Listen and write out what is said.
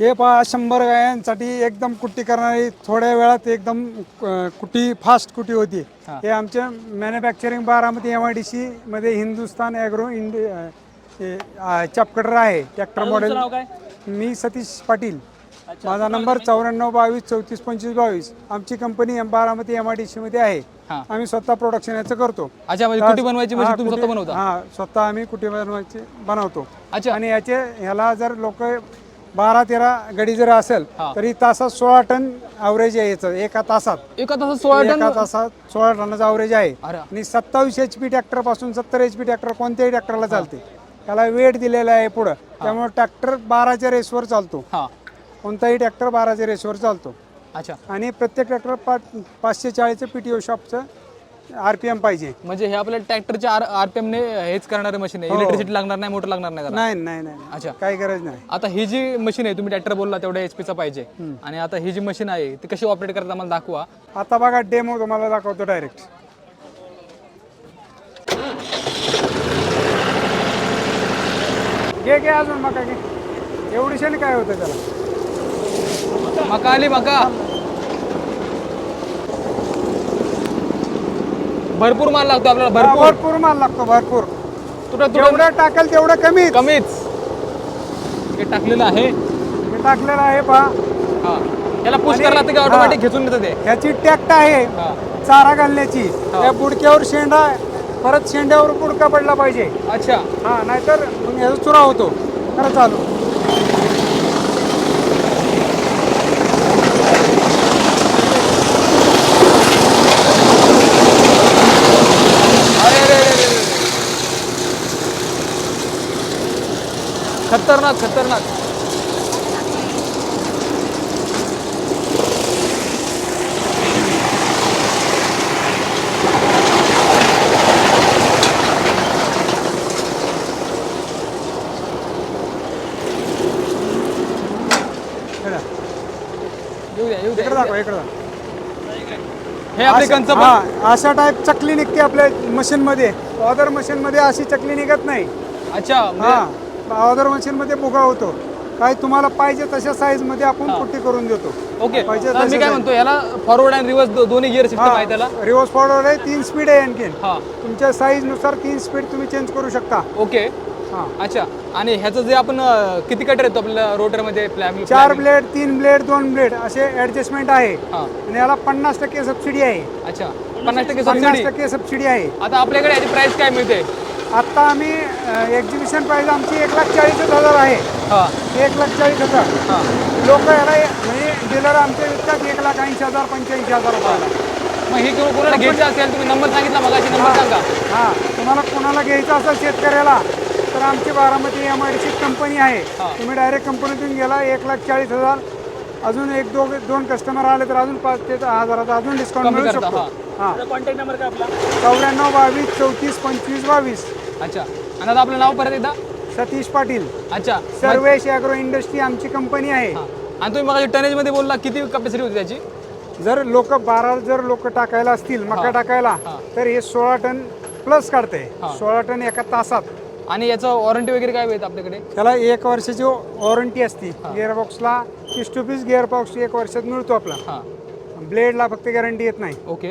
हे पहा शंभर गायांसाठी एकदम कुट्टी करणारी थोड्या वेळात एकदम अ, कुट्टी फास्ट कुट्टी होती. हा. हे आमच्या manufacturing Baramati M I D C मध्ये हिंदुस्तान ॲग्रो इंडि अ, हे, अ, चपकटर आहे. ट्रॅक्टर मॉडेल नाव काय? मी सतीश पाटील. माझा नंबर चौऱ्याण्णव बावीस चौतीस पंचवीस बावीस. आमची company M Baramati M I D C मध्ये आहे. हा. आम्ही स्वतः प्रोडक्शन याचं करतो. अच्छा म्हणजे बनवायची हा, तुम्ही स्वतः कुटी- बनवता? हा स्वतः आम्ही कुठे बनवायचे बनवतो. अच्छा. आणि याचे ह्याला जर लोक बारा तेरा गडी जर असेल हा. तरी तासात सोळा टन ॲव्हरेज आहे याचं एका तासात. एका तासात सोळा एका टन? तासात सोळा टनाचं ॲव्हरेज आहे. अरे. आणि सत्तावीस एच पी ट्रॅक्टरपासून सत्तर एच पी ट्रॅक्टर कोणत्याही ट्रॅक्टरला चालते. त्याला वेट दिलेला आहे पुढं. त्यामुळे ट्रॅक्टर बाराच्या रेसवर चालतो. हा. कोणताही ट्रॅक्टर बाराच्या रेसवर चालतो. अच्छा. आणि प्रत्येक ट्रॅक्टर पाच पाचशे चाळीसचं पी टी ओ शॉपचं आर पी एम पाहिजे. म्हणजे हे आपल्या ट्रॅक्टरच्या आर आरपीएम ने हेच करणारे मशीन आहे. इलेक्ट्रिसिटी लागणार नाही मोटर लागणार नाही त्याला. नाही नाही नाही नाही. अच्छा. काही गरज नाही. आता ही जी मशीन आहे तुम्ही ट्रॅक्टर बोलला तेवढ्या एच चा पाहिजे. आणि आता ही जी मशीन आहे ती कशी ऑपरेट करता मला दाखवा. आता बघा डेमो तुम्हाला दाखवतो डायरेक्ट घे घे अजून मका घे. एवढीशाने काय होतं त्याला? मका आली मका. भरपूर माल लागतो आपल्याला भरपूर. भरपूर माल लागतो भरपूर. तुला जेवढं टाकेल तेवढं कमीच. कमीच. हे टाकलेलं आहे. हे टाकलेलं आहे पहा. हा. याला पुश करायला लागतं की हा. ऑटोमॅटिक खेचून देतं ते. ह्याची टॅक्ट आहे. हा. चारा घालण्याची. त्या बुडक्यावर शेंडा परत शेंड्यावर बुडका पडला पाहिजे. अच्छा. हा नाहीतर मग ह्याचा चुरा होतो. खरं चालू अरे अरे अरे अरे, अरे. खतरनाक खतरनाक. येऊ द्या येऊ द्या दाखवा इकडं दाखवा. हे आपले कंच पण हा अशा टाईप चकली निघते आपल्या मशीन मध्ये. ऑदर मशीन मध्ये अशी चकली निघत नाही. अच्छा म्हणजे- हा. ऑदर मशीन मध्ये फुगा होतो. काय तुम्हाला पाहिजे तशा साईजमध्ये आपण पुट्टी करून देतो. ओके. पाहिजे तर मी काय म्हणतो याला फॉरवर्ड आणि रिव्हर्स दोन्ही गिअर सिस्टम आहे त्याला? रिवर्स फॉरवर्ड आहे तीन स्पीड आहे आणखीन. हा. तुमच्या साईजनुसार तीन स्पीड तुम्ही चेंज करू शकता. ओके. हा. अच्छा. आणि ह्याचं जे आपण अं, किती कटर येतो आपल्या रोटरमध्ये प्लॅन चार ब्लेड तीन ब्लेड दोन ब्लेड असे ऍडजस्टमेंट आहे. हा. आणि याला पन्नास टक्के सबसिडी आहे. अच्छा. पन्नास टक्के पन्नास सबसिडी टक्के सबसिडी आहे. आता आपल्याकडे याची प्राइस काय मिळते? आता आम्ही एक्झिबिशन प्राईज आमची एक लाख चाळीसच हजार आहे. हा. एक लाख चाळीस हजार. हा. लोक याला म्हणजे डीलर आमचे विकतात एक लाख ऐंशी हजार पंच्याऐंशी हजार रुपयाला. मग हे कोण- कोणाला घ्यायचं असेल तुम्ही नंबर सांगितला मगाशी नंबर सांगा. हा. तुम्हाला कोणाला घ्यायचं असेल शेतकऱ्याला तर आमची Baramati M I D C company आहे. तुम्ही डायरेक्ट कंपनीतून गेला एक लाख चाळीस हजार. अजून एक दोन दोन कस्टमर आले तर अजून पाच ते दहा हजाराचा अजून डिस्काउंट मिळू शकतो. हा. हा. कॉन्टॅक्ट नंबर काय आपला? चौऱ्याण्णव बावीस चौतीस पंचवीस बावीस. अच्छा. आणि आता आपलं नाव परत एकदा? सतीश पाटील. अच्छा. सर्वेश ॲग्रो इंडस्ट्री आमची कंपनी आहे. हा. आणि तुम्ही मगाशी टनेजमध्ये बोलला किती कॅपॅसिटी होती त्याची? जर लोक बारा जर लोक टाकायला असतील मका टाकायला हा. तर हे सोळा टन प्लस काढते. हा. सोळा टन एका तासात. आणि याचं वॉरंटी वगैरे काय मिळतं आपल्याकडे? त्याला एक वर्षाची वॉरंटी असते. गिअरबॉक्सला पीस टू पीस गिअरबॉक्स एक वर्षात मिळतो आपला. हा. ब्लेडला फक्त गॅरंटी येत नाही. ओके